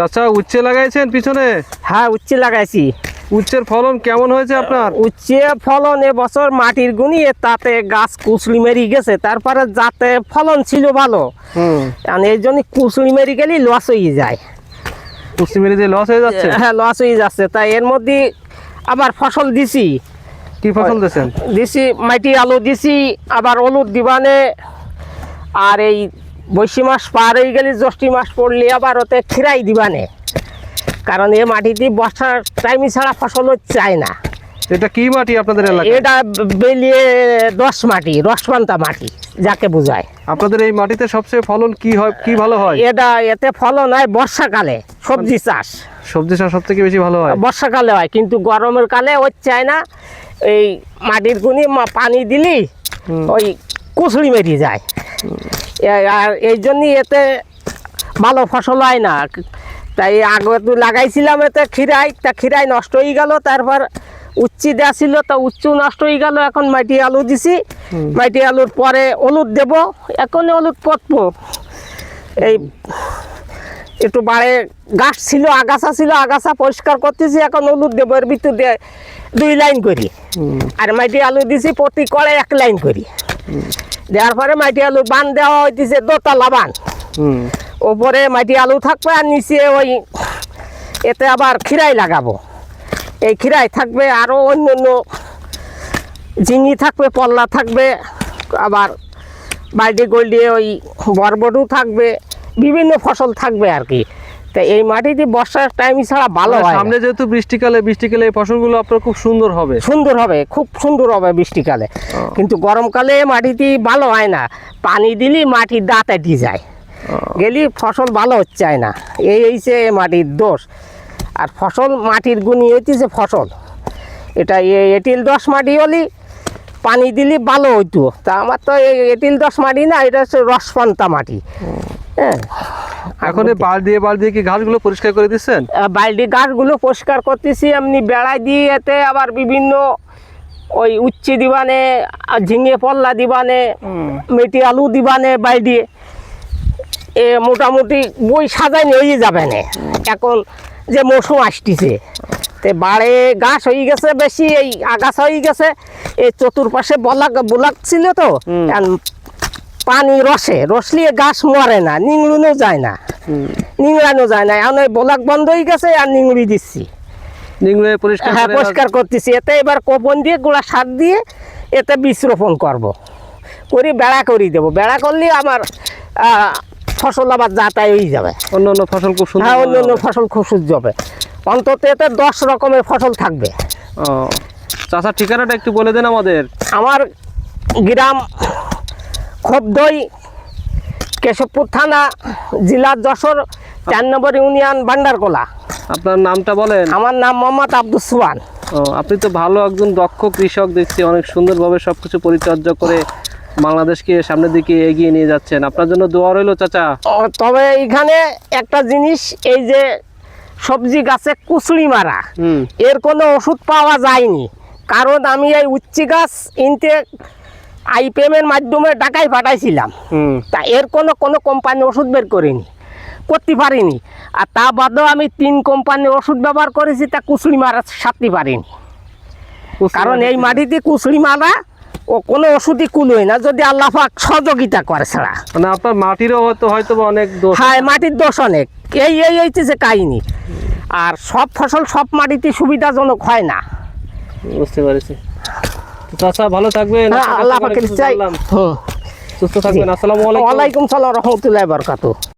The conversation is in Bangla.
চাচা উচ্ছে লাগাইছেন পিছনে? হ্যাঁ উচ্ছে লাগাইছি। উচ্ছের ফলন কেমন হয়েছে আপনার? উচ্ছে ফলন এবছর মাটির গুনিয়ে তাতে গাছ কুচলি মেরি গেছে তারপরে যাতে ফলন ছিল ভালো। হুম। কারণ এই জন্য কুচলি মেরি গেলে লস হয়ে যায়। পুষ্টি মেরিতে লস হয়ে যাচ্ছে? হ্যাঁ লস হয়ে যাচ্ছে। তাই এর মধ্যে আবার ফসল দিছি। কি ফসল দিয়েছেন? দিছি মাটি আলু দিছি আবার হলুদ দিবানে আর এই বৈশি মাস পার হয়ে গেলে জ্যৈষ্ঠী মাস পড়লে আবার ওতে খিরাই দিবানে। কারণ এ মাটিতে বর্ষার টাইমে ছাড়া ফসল চায় না। এটা কি মাটি আপনাদের এলাকায়? এটা বেলিয়ে দশ মাটি রসপান্তা মাটি যাকে বোঝায়। আপনাদের এই মাটিতে সবচেয়ে ফলন কি হয় কি ভালো হয়? এটা এতে ফলন হয় বর্ষাকালে সবজি চাষ। সবজি চাষ সব থেকে বেশি ভালো হয়? বর্ষাকালে হয় কিন্তু গরমের কালে ওই চায় না। এই মাটির গুনি পানি দিলি ওই কুচড়ি মেরে যায়। আর এই জন্যই এতে ভালো ফসল হয় না। তাই আগে তো লাগাইছিলাম এতে খিরাই তা খিরাই নষ্ট হয়ে গেল তারপর উচ্চি দেওয়া ছিল তা উচ্চ নষ্ট হয়ে গেল এখন মাটি আলু দিছি। মাটি আলুর পরে হলুদ দেব এখন হলুদ পতবো এই একটু বাড়ে গাছ ছিল আগাছা ছিল আগাছা পরিষ্কার করতেছি এখন হলুদ দেবো এর ভিতর দিয়ে দুই লাইন করি। আর মাটি আলু দিছি প্রতি কড়ে এক লাইন করি। দেওয়ার পরে মাটি আলু বান দেওয়া হইতেছে দোতলা বান। ওপরে মাটি আলু থাকবে আর নিচে ওই এতে আবার খিরাই লাগাবো। এই খিরাই থাকবে আরও অন্য অন্য ঝিঙি থাকবে পল্লা থাকবে আবার বাইডি গোল্ডি ওই বরবটু থাকবে বিভিন্ন ফসল থাকবে আর কি। তা এই মাটিতে বর্ষার টাইম ছাড়া ভালো মানে হয়। সামনে যেহেতু বৃষ্টিকালে বৃষ্টিকালে এই ফসলগুলো আপনার খুব সুন্দর হবে। সুন্দর হবে খুব সুন্দর হবে বৃষ্টিকালে। কিন্তু গরমকালে মাটিতে ভালো হয় না। পানি দিলি মাটি দাঁতে দিয়ে যায়। গেলি ফসল ভালো হচ্ছে না। এই হইছে মাটির দোষ। আর ফসল মাটির গুণই হইতেছে ফসল। এটা এ- এঁটিল দশ মাটি হলি পানি দিলি ভালো হইতো। তা আমার তো এই এঁটিল দশ মাটি না এটা হচ্ছে রসপান্তা মাটি। হ্যাঁ। এখন বাল দিয়ে বাল দিয়ে কি ঘাসগুলো পরিষ্কার করে দিচ্ছেন? বালতি গাছগুলো পরিষ্কার করতেছি এমনি বেড়াই দিয়ে এতে আবার বিভিন্ন ওই উচ্চি দিবানে ঝিঙে পল্লা দিবানে মেটি আলু দিবানে বাইডি এ মোটামুটি বই সাজাই নিয়ে যাবে না। এখন যে মৌসুম আসতেছে তে বাড়ে গাছ হয়ে গেছে বেশি এই আগাছা হয়ে গেছে এই চতুর্পাশে বলাক বোলাক ছিল তো পানি রসে রসলিয়ে গাছ মরে না নিংড়ুনো যায় না। নিংড়ানো যায় না এখন ওই বোলাক বন্ধ হয়ে গেছে আর নিংড়ি দিচ্ছি। নিংড়ে পরিষ্কার হ্যাঁ পরিষ্কার করতেছি। এতে এবার কোপন দিয়ে গোড়া সার দিয়ে এতে বীজ রোপণ করব। করি বেড়া করি দেবো। বেড়া করলে আমার ফসল আবার যাতাই হয়ে যাবে। অন্য অন্য ফসল খুব সুন্দর হ্যাঁ অন্য অন্য ফসল খুব সূর্য হবে অন্তত এতে দশ রকমের ফসল থাকবে। ও চাষার ঠিকানাটা একটু বলে দেন আমাদের। আমার গ্রাম খোপদই কেশবপুর থানা জেলা যশোর চার নম্বর ইউনিয়ন ভান্ডারকোলা। আপনার নামটা বলেন। আমার নাম মোহাম্মদ আব্দুল সুবান ও আপনি তো ভালো একজন দক্ষ কৃষক দেখছি অনেক সুন্দরভাবে সব কিছু পরিচর্যা করে বাংলাদেশকে সামনের দিকে এগিয়ে নিয়ে যাচ্ছেন। আপনার জন্য দোয়া রইল চাচা। তবে এইখানে একটা জিনিস এই যে সবজি গাছে কুচড়ি মারা এর কোনো ওষুধ পাওয়া যায়নি। কারণ আমি এই উচ্চি গাছ ইনতে আইপিএমের মাধ্যমে টাকায় পাঠাইছিলাম। তা এর কোনো কোনো কোম্পানি ওষুধ বের করিনি করতে পারিনি। আর তা বাদেও আমি তিন কোম্পানির ওষুধ ব্যবহার করেছি তা কুচড়ি মারা সারতে পারিনি। কারণ এই মাটিতে কুচড়ি মারা ও কোনো ওষুধই কুলোয় না যদি আল্লাহ পাক সহযোগিতা করে ছাড়া। মানে আপনার মাটিরও হয়তো হয়তো অনেক দোষ। হ্যাঁ মাটির দোষ অনেক। এই এই হইতেছে কাহিনি। আর সব ফসল সব মাটিতে সুবিধাজনক হয় না। বুঝতে পেরেছি। চাচা ভালো থাকবেন। হ্যাঁ, আল্লাহ পাকের চাই। সুস্থ থাকবেন। আসসালামু আলাইকুম। ওয়ালাইকুম সালাম রহমতুল্লাহ বরকাতু